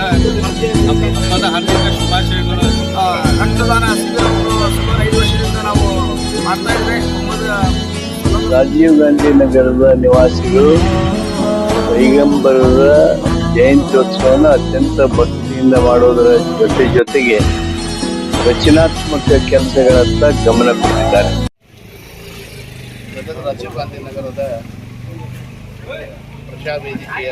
ಹಾರ್ದಿಕ ಶುಭಾಶಯಗಳು. ರಕ್ತದಾನ ಶಿಬಿರವನ್ನು ಸುಮಾರು ಐದು ವರ್ಷದಿಂದ ನಾವು ಮಾಡ್ತಾ ಇದ್ವಿ. ರಾಜೀವ್ ಗಾಂಧಿ ನಗರದ ನಿವಾಸಿಗಳು ಪೈಗಂಬರರ ಜಯಂತ್ಯೋತ್ಸವವನ್ನು ಅತ್ಯಂತ ಭಕ್ತಿಯಿಂದ ಮಾಡೋದರ ಜೊತೆ ಜೊತೆಗೆ ರಚನಾತ್ಮಕ ಕೆಲಸಗಳತ್ತ ಗಮನ ಕೊಟ್ಟಿದ್ದಾರೆ. ರಾಜೀವ್ ಗಾಂಧಿ ನಗರದ ಪ್ರಜಾವೇದಿಕೆಯ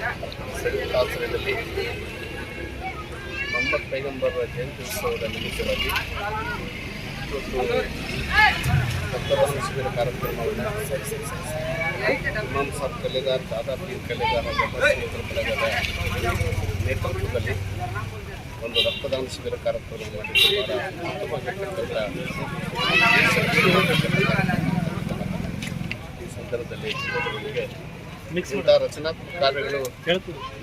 ಸಂಯುಕ್ತಾಶ್ರಯದಲ್ಲಿ ಮೊಹಮ್ಮದ್ ಜಯಂತಿ ಉತ್ಸವದ ನಿಮಿತ್ತವಾಗಿ ಇವತ್ತು ರಕ್ತದಾನ ಶಿಬಿರ ಕಾರ್ಯಕ್ರಮವನ್ನು ಇಮಾಮ್ ಸಾಬ್ ಕಲೆಗಾರ್, ದಾದಾ ಪೀರ್ ಕಲೆಗಾರ್ ಕಲೆಗಾರ ನೇತೃತ್ವದಲ್ಲಿ ಒಂದು ರಕ್ತದಾನ ಶಿಬಿರ ಕಾರ್ಯಕ್ರಮ ಮಾಡಿದ್ದು ಬಹಳ ಈ ಸಂದರ್ಭದಲ್ಲಿ ಯುವಕರಿಗೆ ಇಂಥ ರಚನಾತ್ಮಕ ಕಾರ್ಯಗಳು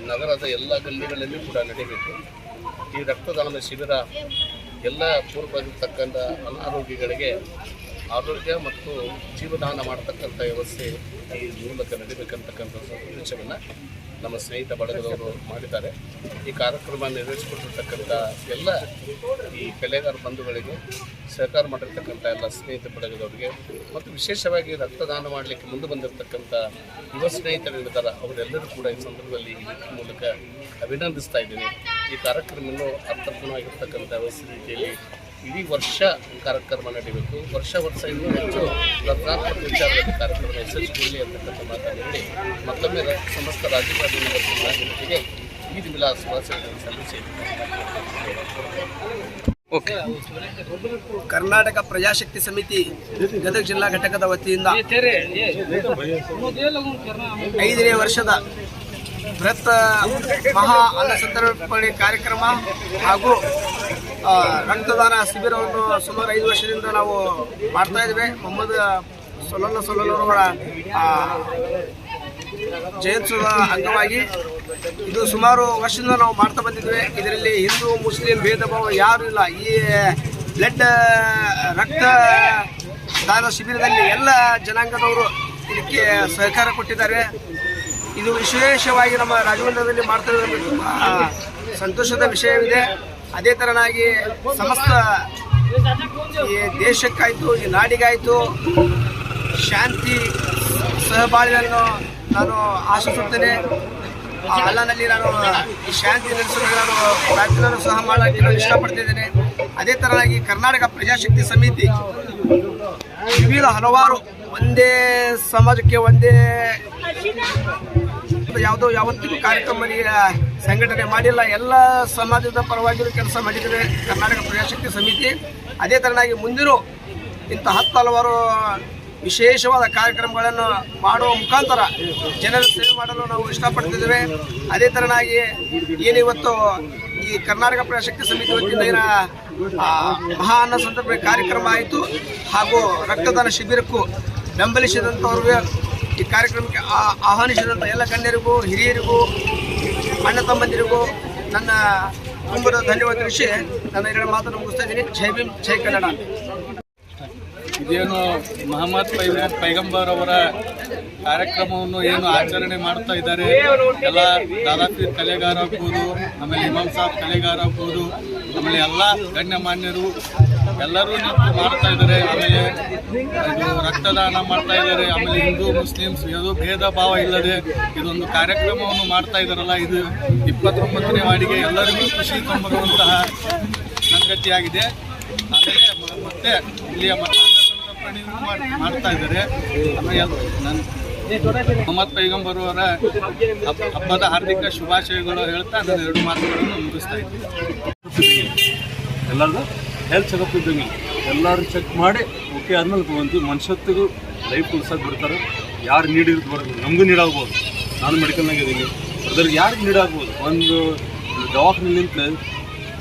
ನಗರದ ಎಲ್ಲ ಗಲ್ಲಿಗಳಲ್ಲಿ ಕೂಡ ನಡೀಬೇಕು ಈ ರಕ್ತದಾನದ ಶಿಬಿರ ಎಲ್ಲ ಪೂರ್ವದಿರ್ತಕ್ಕಂಥ ಅನಾರೋಗ್ಯಗಳಿಗೆ ಆರೋಗ್ಯ ಮತ್ತು ಜೀವದಾನ ಮಾಡತಕ್ಕಂಥ ವ್ಯವಸ್ಥೆ ಈ ಮೂಲಕ ನಡೀಬೇಕಂತಕ್ಕಂಥ ಉದ್ದೇಶವನ್ನು ನಮ್ಮ ಸ್ನೇಹಿತ ಬಳಗದವರು ಮಾಡಿದ್ದಾರೆ. ಈ ಕಾರ್ಯಕ್ರಮ ನಿರ್ವಹಿಸಿಕೊಟ್ಟಿರ್ತಕ್ಕಂಥ ಎಲ್ಲ ಈ ಕಲೆಗಾರ ಬಂಧುಗಳಿಗೆ ಸಹಕಾರ ಮಾಡಿರ್ತಕ್ಕಂಥ ಎಲ್ಲ ಸ್ನೇಹಿತ ಬಳಗದವರಿಗೆ ಮತ್ತು ವಿಶೇಷವಾಗಿ ರಕ್ತದಾನ ಮಾಡಲಿಕ್ಕೆ ಮುಂದೆ ಬಂದಿರತಕ್ಕಂಥ ಯುವ ಸ್ನೇಹಿತರಿದ್ದಾರೆ ಅವರೆಲ್ಲರೂ ಕೂಡ ಈ ಸಂದರ್ಭದಲ್ಲಿ ಈ ಮೂಲಕ ಅಭಿನಂದಿಸ್ತಾ ಇದ್ದೀನಿ. ಈ ಕಾರ್ಯಕ್ರಮವನ್ನು ಅರ್ಥಪೂರ್ಣವಾಗಿರ್ತಕ್ಕಂಥ ವ್ಯವಸ್ಥೆ ರೀತಿಯಲ್ಲಿ ಇಡೀ ವರ್ಷ ಕಾರ್ಯಕ್ರಮ ನಡೀಬೇಕು ವರ್ಷ ವರ್ಷ ಇನ್ನೂ ಹೆಚ್ಚು ರತ್ನಾತ್ಮಕ ವಿಚಾರದಲ್ಲಿ ಕಾರ್ಯಕ್ರಮ ಯಶಸ್ವಿಗೊಳ್ಳಿ ಅಂತಕ್ಕಂಥ ಮಾತನ್ನು ಹೇಳಿ ಮತ್ತೊಮ್ಮೆ ಸಮಸ್ತ ರಾಜ್ಯಗಳಿಗೆ ನಗರದ ಜನತೆಗೆ ಈದ್ ವಿಲಾಸ ಸಲ್ಲಿಸಿ ಕರ್ನಾಟಕ ಪ್ರಜಾಶಕ್ತಿ ಸಮಿತಿ ಗದಗ ಜಿಲ್ಲಾ ಘಟಕದ ವತಿಯಿಂದ ಐದನೇ ವರ್ಷದ ಬೃಹತ್ ಮಹಾ ಅನ್ನ ಸಂತರ್ಪಣೆ ಕಾರ್ಯಕ್ರಮ ಹಾಗೂ ರಕ್ತದಾನ ಶಿಬಿರವನ್ನು ಸುಮಾರು ಐದು ವರ್ಷದಿಂದ ನಾವು ಮಾಡ್ತಾ ಇದ್ದೇವೆ. ಮೊಹಮ್ಮದ್ ಸೊಲಲ್ಲ ಸೊಲ್ಲವರ ಜಯಂತ್ಸವದ ಅಂಗವಾಗಿ ಇದು ಸುಮಾರು ವರ್ಷದಿಂದ ನಾವು ಮಾಡ್ತಾ ಬಂದಿದ್ದೇವೆ. ಇದರಲ್ಲಿ ಹಿಂದೂ, ಮುಸ್ಲಿಂ ಭೇದ ಭಾವ ಯಾರು ಇಲ್ಲ. ಈ, ಬ್ಲಡ್, ರಕ್ತ ದಾನ ಶಿಬಿರದಲ್ಲಿ ಎಲ್ಲ ಜನಾಂಗದವರು ಇದಕ್ಕೆ ಸಹಕಾರ ಕೊಟ್ಟಿದ್ದಾರೆ. ಇದು ವಿಶೇಷವಾಗಿ ನಮ್ಮ ರಾಜಮಂಡ್ರದಲ್ಲಿ ಮಾಡ್ತಾ ನಮಗೆ ತುಂಬ ಸಂತೋಷದ ವಿಷಯವಿದೆ. ಅದೇ ತರನಾಗಿ ಸಮಸ್ತ ಈ ದೇಶಕ್ಕಾಯಿತು, ಈ ನಾಡಿಗಾಯಿತು, ಶಾಂತಿ ಸಹಬಾಳ್ವೆಯನ್ನು ನಾನು ಆಶಿಸುತ್ತೇನೆ. ಆ ಹಲ್ಲನಲ್ಲಿ ನಾನು ಈ ಶಾಂತಿ ನಡೆಸಲು ನಾನು ಪ್ರಾರ್ಥನೆಯನ್ನು ಸಹ ಮಾಡಲಿಕ್ಕೆ ನಾನು ಇಷ್ಟಪಡ್ತಿದ್ದೇನೆ. ಅದೇ ತರನಾಗಿ ಕರ್ನಾಟಕ ಪ್ರಜಾಶಕ್ತಿ ಸಮಿತಿ ವಿವಿಧ ಹಲವಾರು, ಒಂದೇ ಸಮಾಜಕ್ಕೆ ಒಂದೇ ಯಾವುದೋ ಯಾವತ್ತಿಗೂ ಕಾರ್ಯಕ್ರಮ ಸಂಘಟನೆ ಮಾಡಿಲ್ಲ, ಎಲ್ಲ ಸಮಾಜದ ಪರವಾಗಿಯೂ ಕೆಲಸ ಮಾಡಿದ್ದೇವೆ. ಕರ್ನಾಟಕ ಪ್ರಜಾಶಕ್ತಿ ಸಮಿತಿ. ಅದೇ ತರನಾಗಿ ಮುಂದಿನ ಇಂಥ ಹತ್ತು ಹಲವಾರು ವಿಶೇಷವಾದ ಕಾರ್ಯಕ್ರಮಗಳನ್ನು ಮಾಡುವ ಮುಖಾಂತರ ಜನರ ಸೇವೆ ಮಾಡಲು ನಾವು ಇಷ್ಟಪಡ್ತಿದ್ದೇವೆ. ಅದೇ ತರನಾಗಿ ಏನಿವತ್ತು ಈ ಕರ್ನಾಟಕ ಪ್ರಜಾಶಕ್ತಿ ಸಮಿತಿ ವತಿಯಿಂದ ಏನ ಮಹಾ ಅನ್ನ ಸಂದರ್ಭ ಕಾರ್ಯಕ್ರಮ ಆಯಿತು. ಹಾಗೂ ರಕ್ತದಾನ ಶಿಬಿರಕ್ಕೂ ಬೆಂಬಲಿಸಿದಂಥವ್ರಿಗೆ ಈ ಕಾರ್ಯಕ್ರಮಕ್ಕೆ ಆಹ್ವಾನಿಸಿದಂಥ ಎಲ್ಲ ಗಣ್ಯರಿಗೂ, ಹಿರಿಯರಿಗೂ, ಅಣ್ಣ ತಮ್ಮಂದಿರಿಗೂ ನನ್ನ ತುಂಬದ ಧನ್ಯವಾದ ತಿಳಿಸಿ ನನ್ನ ಎರಡು ಮಾತನ್ನು ಮುಗಿಸ್ತಾ ಇದ್ದೀನಿ. ಜೈ ಭೀಮ್, ಜೈ ಕನ್ನಡ. ಇದೇನು ಮಹಮ್ಮದ್ ಪೈ ಪೈಗಂಬರ್ ಅವರ ಕಾರ್ಯಕ್ರಮವನ್ನು ಏನು ಆಚರಣೆ ಮಾಡ್ತಾ ಇದ್ದಾರೆ? ಎಲ್ಲ ದಾದಾಪೀರ್ ಕಲೆಗಾರ ಆಗ್ಬೋದು, ಆಮೇಲೆ ಇಮಾಮ್ ಸಾಬ್ ಕಲೆಗಾರ ಆಗ್ಬೋದು, ಆಮೇಲೆ ಎಲ್ಲ ಗಣ್ಯಮಾನ್ಯರು ಎಲ್ಲರೂ ನಿಂತು ಮಾಡ್ತಾ ಇದ್ದಾರೆ ಆಮೇಲೆ ಇದು ರಕ್ತದಾನ ಮಾಡ್ತಾ ಇದ್ದಾರೆ, ಆಮೇಲೆ ಹಿಂದೂ, ಮುಸ್ಲಿಮ್ಸ್, ಯಾವುದೋ ಭೇದ ಭಾವ ಇಲ್ಲದೆ ಇದೊಂದು ಕಾರ್ಯಕ್ರಮವನ್ನು ಮಾಡ್ತಾ ಇದ್ದಾರಲ್ಲ, ಇದು ಇಪ್ಪತ್ತೊಂಬತ್ತನೇ ವಾರ್ಡಿಗೆ ಎಲ್ಲರಿಗೂ ಖುಷಿ ತುಂಬುವಂತಹ ಸಂಗತಿಯಾಗಿದೆ. ಆಮೇಲೆ ಮತ್ತೆ ಇಲ್ಲಿಯ ಮಾಡ್ತಾ ಇದ್ದಾರೆ. ಮೊಹಮ್ಮದ್ ಪೈಗಂಬರ್ ಅವರ ಹಬ್ಬದ ಹಾರ್ದಿಕ ಶುಭಾಶಯಗಳು ಹೇಳ್ತಾ ನಾನು ಎರಡು ಮಾತುಗಳನ್ನು ಮುಗಿಸ್ತಾ ಇದ್ದೀನಿ. ಎಲ್ಲರದು? ಹೆಲ್ತ್ ಚೆಕಪ್ ಇದ್ದಂಗೆ ಎಲ್ಲರೂ ಚೆಕ್ ಮಾಡಿ ಓಕೆ ಆದ್ಮೇಲೆ ಒಂದು ಮನುಷ್ಯತ್ತಿಗೂ ಲೈಫ್ ಉಳ್ಸಕ್ಕೆ ಬಿಡ್ತಾರೆ ಯಾರು ನೀಡ್ ಇರುತ್ತೆ ಬರೋದು ನಮಗೂ ನೀಡಾಗ್ಬೋದು. ನಾನು ಮೆಡಿಕಲ್ನಾಗ ಇದ್ದೀನಿ ಅದ್ರಲ್ಲಿ ಯಾರಿಗೆ ನೀಡಾಗ್ಬೋದು? ಒಂದು ದವಾಖಾನೆ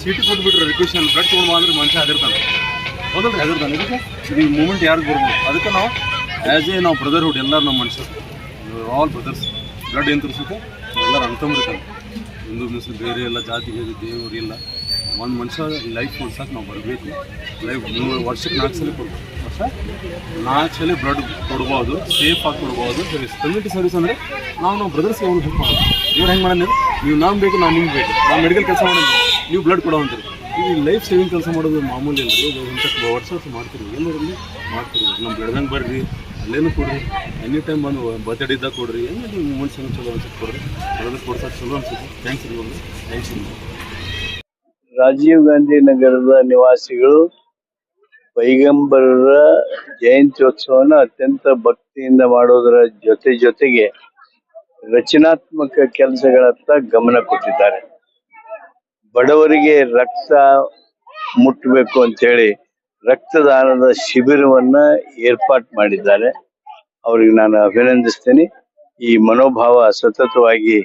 ಚೀಟಿ ಕೊಟ್ಬಿಟ್ರೆ ರಿಕ್ವೆಷನ್ ಬ್ಲಡ್ ತೊಗೊಂಡು ಅಂದ್ರೆ ಮನುಷ್ಯ ಹೆದರ್ತಾನೆ. ಹೌದಲ್ರಿ ಹೆದರ್ತಾನೆ. ಇದಕ್ಕೆ ಇದು ಈ ಮೂಮೆಂಟ್ ಯಾರಿಗೆ ಬರ್ಬೋದು? ಅದಕ್ಕೆ ನಾವು ಆ್ಯಸ್ ಎ ನಾವು ಬ್ರದರ್ಹುಡ್ ಎಲ್ಲರೂ ನಮ್ಮ ಮನುಷ್ಯರು. ಆಲ್ ಬ್ರದರ್ಸ್ ಬ್ಲಡ್ ಏನು ತೋರಿಸುತ್ತೆ? ಎಲ್ಲರೂ ಅಂತಂಬಿರ್ತಾನೆ. ಹಿಂದೂ, ಮುಸ್ಲಿಂ, ಬೇರೆ ಎಲ್ಲ ಜಾತಿ ಬೇರೆ ದೇವರು ಇಲ್ಲ. ಒಂದು ಮನುಷ್ಯ ಲೈಫ್ ಉಳ್ಸಕ್ಕೆ ನಾವು ಬರಬೇಕು. ಲೈಫ್ ಮೂರು ವರ್ಷಕ್ಕೆ ನಾಲ್ಕು ಸಲ ಕೊಡ್ಬೋದು ವರ್ಷ ನಾಲ್ಕು ಸಲ ಬ್ಲಡ್ ಕೊಡ್ಬೋದು ಸೇಫ್ ಆಗಿ ಕೊಡ್ಬೋದು. ಕಮ್ಯುನಿಟಿ ಸರ್ವಿಸ್ ಅಂದರೆ ನಾವು ನಾವು ಬ್ರದರ್ಸ್ಗೆ ಅವ್ನು ಹೆಲ್ಪ್ ಮಾಡೋದು ಇವ್ರು ಹೆಂಗೆ ಮಾಡೋಣ ನೀವು ನಾವು ಬೇಕು ನಾನು ನಿಮ್ಗೆ ಬೇಕು. ನಾವು ಮೆಡಿಕಲ್ ಕೆಲಸ ಮಾಡೋದು ನೀವು ಬ್ಲಡ್ ಕೊಡೋ ಅಂತೀರಿ. ಇದು ಲೈಫ್ ಸೇವಿಂಗ್ ಕೆಲಸ ಮಾಡೋದು ಮಾಮೂಲಿ ಇದು ಇಂಥ ವರ್ಷ ವರ್ಷ ಮಾಡ್ತೀರಿ ಎಲ್ಲರಲ್ಲಿ ಮಾಡ್ತೀರಿ ನಮ್ಮ ಬೆಳೆದಂಗೆ ಬರ್ರಿ, ಅಲ್ಲೇನು ಕೊಡ್ರಿ. ಎನಿ ಟೈಮ್ ಬಂದು ಬರ್ತಡೇ ಇದ್ದಾಗ ಕೊಡ್ರಿ. ಹೆಂಗೆ ನೀವು ಮನುಷ್ಯನ ಚಲೋ ಅನ್ಸುತ್ತೆ ಕೊಡ್ರಿ. ಅದನ್ನು ಕೊಡ್ಸೋಕೆ ಚಲೋ ಅನ್ಸುತ್ತೆ. ಥ್ಯಾಂಕ್ಸ್ ರೀ ಥ್ಯಾಂಕ್ಸ್ ರೀ ರಾಜೀವ್ ಗಾಂಧಿ ನಗರದ ನಿವಾಸಿಗಳು ಪೈಗಂಬರರ ಜಯಂತ್ಯೋತ್ಸವನ ಅತ್ಯಂತ ಭಕ್ತಿಯಿಂದ ಮಾಡೋದರ ಜೊತೆ ಜೊತೆಗೆ ರಚನಾತ್ಮಕ ಕೆಲಸಗಳತ್ತ ಗಮನ ಕೊಟ್ಟಿದ್ದಾರೆ. ಬಡವರಿಗೆ ರಕ್ತ ಮುಟ್ಟಬೇಕು ಅಂತೇಳಿ ರಕ್ತದಾನದ ಶಿಬಿರವನ್ನ ಏರ್ಪಾಟ್ ಮಾಡಿದ್ದಾರೆ. ಅವ್ರಿಗೆ ನಾನು ಅಭಿನಂದಿಸ್ತೇನೆ. ಈ ಮನೋಭಾವ ಸತತವಾಗಿ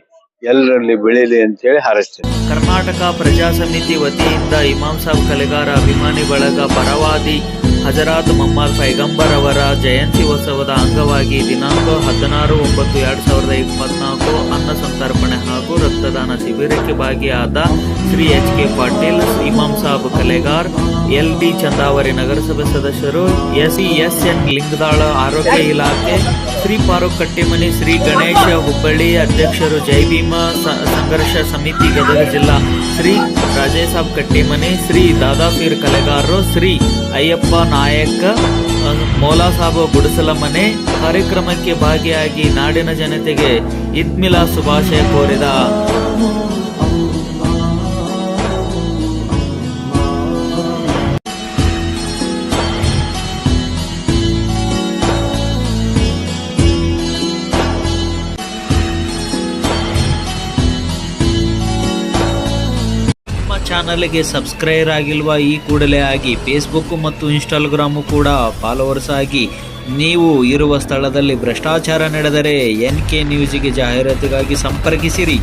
ಎಲ್ಲರಲ್ಲಿ ಬೆಳೀಲಿ ಅಂತೇಳಿ ಹಾರೈಸ್ತೇನೆ. ಕರ್ನಾಟಕ ಪ್ರಜಾ ಸಮಿತಿ ವತಿಯಿಂದ ಇಮಾಮ್ ಸಾಬ್ ಕಲೆಗಾರ ಅಭಿಮಾನಿ ಬಳಗ ಪರವಾದಿ ಹಜರಾತ್ ಮಹಮ್ಮದ್ ಪೈಗಂಬರ್ ಅವರ ಜಯಂತಿ ಉತ್ಸವದ ಅಂಗವಾಗಿ ದಿನಾಂಕ ಹದಿನಾರು ಒಂಬತ್ತು ಎರಡು ಸಾವಿರದ ಇಪ್ಪತ್ನಾಲ್ಕು ಅನ್ನ ಸಂತರ್ಪಣೆ ಹಾಗೂ ರಕ್ತದಾನ ಶಿಬಿರಕ್ಕೆ ಭಾಗಿಯಾದ Shri H K Patil Imam Sab Kalegar, L D Chandavari ನಗರಸಭೆ ಸದಸ್ಯರು ಎಸ್ ಎಸ್ ಎನ್ ಲಿಂಗದಾಳ ಆರೋಗ್ಯ ಇಲಾಖೆ, ಶ್ರೀ ಫಾರೂಕ್ ಕಟ್ಟಿಮನಿ, ಶ್ರೀ ಗಣೇಶ ಹುಬ್ಬಳ್ಳಿ ಅಧ್ಯಕ್ಷರು ಜೈ ಭೀಮ ಸಂಘರ್ಷ ಸಮಿತಿ ಗದಗ ಜಿಲ್ಲಾ ಶ್ರೀ ರಾಜೇಶ್ ಸಾಬ್ ಕಟ್ಟಿಮನಿ ಶ್ರೀ ದಾದಾಪೀರ್ ಕಲೆಗಾರರು, ಶ್ರೀ ಅಯ್ಯಪ್ಪ ನಾಯಕ ಮೌಲಾಸಾಬು ಮೌಲಾ ಸಾಬ್ ಗುಡಿಸಲ ಮನೆ, ಕಾರ್ಯಕ್ರಮಕ್ಕೆ ಭಾಗಿಯಾಗಿ ನಾಡಿನ ಜನತೆಗೆ ಇದ್ಮಿಲಾ ಶುಭಾಶಯ ಕೋರಿದ ಚಾನಲ್ಗೆ ಸಬ್ಸ್ಕ್ರೈಬ್ ಆಗಿಲ್ವಾ ಈ ಕೂಡಲೇ ಆಗಿ ಫೇಸ್ಬುಕ್ ಮತ್ತು ಇನ್ಸ್ಟಾಗ್ರಾಮು ಕೂಡ ಫಾಲೋವರ್ಸ್ ಆಗಿ ನೀವು ಇರುವ ಸ್ಥಳದಲ್ಲಿ ಭ್ರಷ್ಟಾಚಾರ ನಡೆದರೆ ಎನ್ ಕೆ ನ್ಯೂಸಿಗೆ ಜಾಹೀರಾತಿಗಾಗಿ ಸಂಪರ್ಕಿಸಿರಿ.